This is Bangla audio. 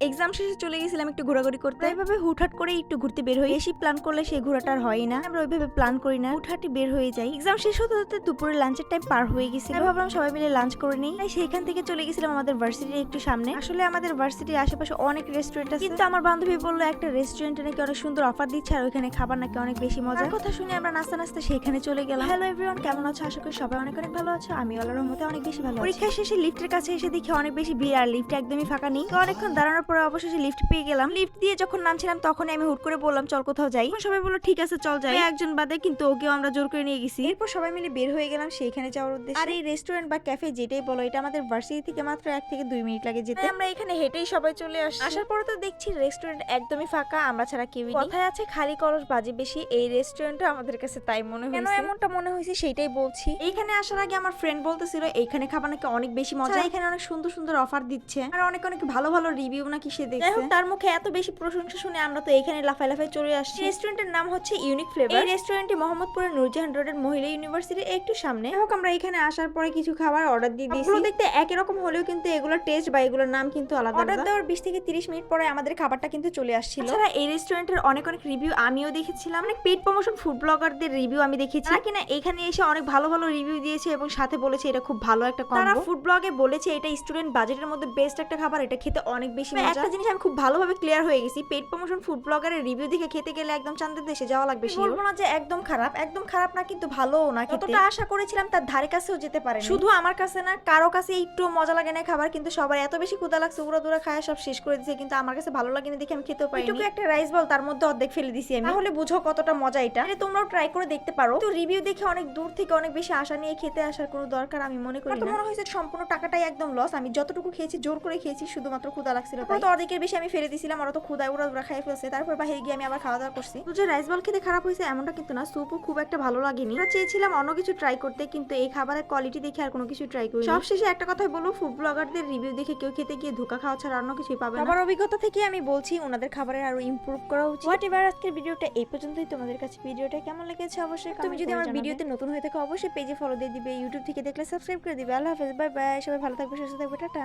এক্সাম শেষে চলে গেছিলাম একটু ঘোরাঘুরি করতে। এইভাবে হুটহাট করে একটু ঘুরতে বের হই। বেশি প্ল্যান করলে সেই ঘোরাটা হয় না। আমরা ওইভাবে প্ল্যান করি না। হুটহাটি বের হয়ে যাই। এক্সাম শেষ হতে হতে দুপুরে লাঞ্চের টাইম পার হয়ে গেছিল। ভাবলাম সবাই মিলে লাঞ্চ করে নিই। তাই সেইখান থেকে চলে গেছিলাম আমাদের ভার্সিটির একটু সামনে। আসলে আমাদের ভার্সিটির আশেপাশে অনেক রেস্টুরেন্ট আছে। কিন্তু আমার বান্ধবী বলল, একটা রেস্টুরেন্টে নাকি অনেক সুন্দর অফার দিচ্ছে আর ওইখানে খাবার নাকি অনেক বেশি মজা কথা শুনে আমরা নাস্তা নাস্তা সেখানে চলে গেলাম। হ্যালো এভরিওয়ান কেমন আছো? আশা করি সবাই অনেক অনেক ভালো আছো। আমি আল্লাহর রহমতে অনেক বেশি ভালো পরীক্ষা শেষে লিফটের কাছে এসে দেখি অনেক বেশি ভিড় আর লিফট একদমই ফাঁকা নেই। অনেকক্ষণ দাঁড়ানোর পরে অবশেষে লিফট পেয়ে গেলাম। লিফট দিয়ে যখন নামছিলাম তখনই আমি হুট করে বললাম চল কোথাও যাই। সবাই বলল ঠিক আছে চল যাই। একজন বাদে কিন্তু ওকেও আমরা জোর করে নিয়ে গেছি। এরপর সবাই মিলে বের হয়ে গেলাম সেইখানে যাওয়ার উদ্দেশ্যে। আর এই রেস্টুরেন্ট বা ক্যাফে যেটাই বলো এটা আমাদের ভার্সিটি থেকে মাত্র এক থেকে দুই মিনিট লাগে যেতে। আমরা এখানে হেঁটেই সবাই চলে আসি আসার পরে তো দেখছি রেস্টুরেন্ট একদমই ফাঁকা আমরা ছাড়া কেউই নেই। কথায় আছে খালি কলস বাজে বেশি এই রেস্টুরেন্টটা আমাদের কাছে তাই মনে হয় কেন এমনটা মনে হয়েছে সেটাই বলছি। এইখানে আসার আগে আমার ফ্রেন্ড বলতেছিল এইখানে খাবার নাকি অনেক বেশি মজা। এখানে অনেক সুন্দর সুন্দর অফার দিচ্ছে। আর অনেক অনেক ভালো ভালো রিভিউ নাকি সে দেখছে? তার মুখে এত বেশি প্রশংসা শুনে আমরা তো এখানে লাফাই লাফাই চলে আসছি। রেস্টুরেন্টের নাম হচ্ছে ইউনিক ফ্লেভার এই রেস্টুরেন্টটি মোহাম্মদপুরের নুরজাহান রোডের মহিলা ইউনিভার্সিটির একটু সামনে। হোক আমরা এখানে আসার পরে কিছু খাবার অর্ডার দিয়ে দিয়েছি। এগুলো দেখতে একই রকম হলেও কিন্তু এগুলোর টেস্ট বা এগুলোর নাম কিন্তু আলাদা অর্ডার দেওয়ার বিশ থেকে তিরিশ মিনিট পরে আমাদের খাবারটা কিন্তু চলে আসছিল। এছাড়া এই রেস্টুরেন্টের অনেক অনেক রিভিউ আমিও দেখেছিলাম। অনেক পেড প্রমোশন ফুড ব্লগারদের রিভিউ আমি দেখেছি। তারা কিনা এখানে এসে অনেক ভালো ভালো রিভিউ দিয়েছে এবং সাথে বলেছে এটা খুব ভালো একটা তারা ফুড ব্লগে বলেছে এটা স্টুডেন্ট বাজেটের মধ্যে বেস্ট একটা খাবার এটা খেতে অনেক বেশি মজা একটা জিনিস আমি খুব ভালোভাবে ক্লিয়ার হয়ে গেছি পেড প্রমোশন ফুড ব্লগারের রিভিউ দেখে খেতে গেলে একদম চান্দের দেশে যাওয়া লাগবে বলব না যে একদম খারাপ একদম খারাপ না কিন্তু ভালোও না যতটা আশা করেছিলাম তার ধারে কাছেও যেতে পারে শুধু আমার কাছে না কারও কাছে একটু মজা লাগে না খাবার কিন্তু সবার এত বেশি ক্ষুদা লাগছে উড়া দুরা খায় সব শেষ করে দিয়েছে কিন্তু আমার কাছে ভালো লাগেনি দেখে আমি খেতেও পারি এটুকু একটা রাইস বল তার মধ্যে অর্ধেক ফেলে দিছি আমি। তাহলে বুঝো কতটা মজা এটা। তোমরাও ট্রাই করে দেখতে পারো। তো রিভিউ দেখে অনেক দূর থেকে অনেক বেশি আশা নিয়ে খেতে আসার কোনো দরকার আমি মনে করি না। মনে হয়েছে সম্পূর্ণ টাকাটাই একদম লস আমি যতটুকু খেয়েছি জোর করে খেয়েছি শুধুমাত্র ক্ষুদা লাগছিল তাই তো অর্ধেকের বেশি আমি ফেলে দিছিলাম ওরা তো ক্ষুদায় ওরা ওরা খাই ফেলছে। তারপর বাইরে গিয়ে আমি আবার খাওয়া দাওয়া করছি। তো যে রাইস বল খেতে খারাপ হয়েছে এমনটা কিন্তু না স্যুপও খুব একটা ভালো লাগেনি। আমরা চেয়েছিলাম অন্য কিছু ট্রাই করতে কিন্তু এই খাবারের কোয়ালিটি দেখে আর কোনো কিছু ট্রাই করি সব শেষে একটা কথাই বলব ফুড ব্লগারদের রিভিউ দেখে কেউ খেতে গিয়ে ধোকা খাওয়া ছাড়া অন্য কিছুই পাবে না। আমার অভিজ্ঞতা থেকে আমি বলছি ওনাদের খাবারের আরও ইমপ্রুভ করা উচিত। হোয়াট এভার আজকের ভিডিওটা এই পর্যন্তই। তোমাদের কাছে ভিডিওটা কেমন লেগেছে অবশ্যই তুমি যদি আমার ভিডিওতে নতুন হয়ে থাকো অবশ্যই পেজে ফলো দিয়ে দিবে ইউটিউব থেকে দেখলে সাবস্ক্রাইব করে দিবে। আল্লাহ হাফেজ বাই বাই সবাই ভালো থাকবে সুস্থ থাকবে টাটা।